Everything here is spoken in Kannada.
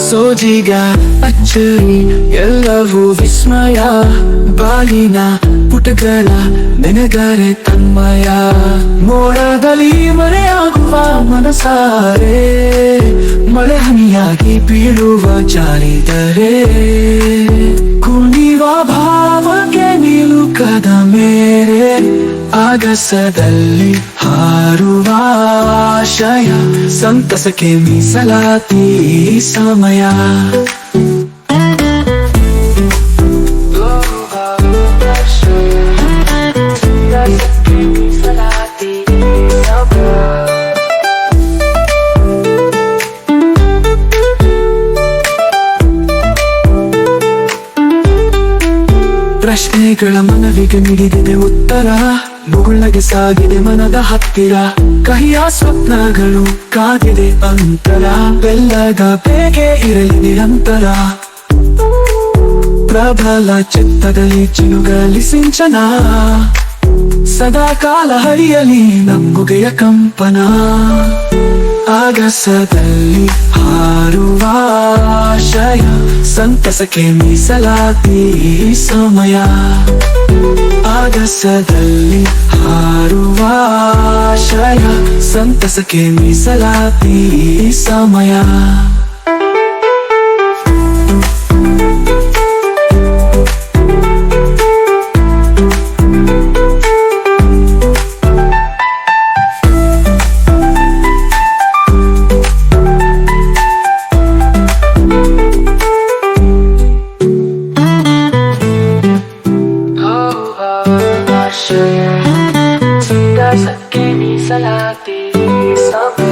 ಸೋಜಿಗ ಅಚ್ಚರಿ ಎಲ್ಲವೂ ವಿಸ್ಮಯ ಬಾಲಿನ ಪುಟಗಳ ನೆನೆದರೆ ತನ್ಮಯ ಮೋಡದಲ್ಲಿ ಮರೆಯಾಗುವ ಮನಸಾರೆ ಮಳೆ ಹನಿಯಾಗಿ ಬೀಳುವ ಜಾರಿದರೆ ಕುಣಿವ ಭಾವಕ್ಕೆ ಆಗಸದಲ್ಲಿ ಹಾರುವ ಆಶಯ ಸಂತಸಕ್ಕೆ ಮೀಸಲಾತಿ ಸಮಯ. ಪ್ರಶ್ನೆಗಳ ಮನವಿಗೆ ನೀಡಿದೆ ಉತ್ತರ. ಮುಗುಳಗೆ ಸಾಗಿದೆ ಮನದ ಹತ್ತಿರ. ಕಹಿಯ ಸ್ವಪ್ನಗಳು ಕಾದಿದೆ ಅಂತರ. ಬೆಲ್ಲದ ಬೇಗೆ ಇರಲಿ ನಿರಂತರ. ಪ್ರಬಲ ಚಿತ್ತದಲ್ಲಿ ಚಿನುಗಲಿ ಸಿಂಚನ. ಸದಾ ಕಾಲ ಹರಿಯಲಿ ನಂಬುಗೆಯ ಕಂಪನ. ಆಗಸದಲ್ಲಿ ಹಾರುವ ಸಂತಸಕ್ಕೆ ಮೀಸಲಾತಿ ಸಮಯ. ಆಗಸದಲ್ಲಿ ಹಾರುವ ಆಶಯ ಸಂತಸಕ್ಕೆ ಮೀಸಲಾತಿ ಸಮಯ. ಆಶಯ ಸಂತಸಕ್ಕೆ ಮೀಸಲಾತಿ ಸಭೆ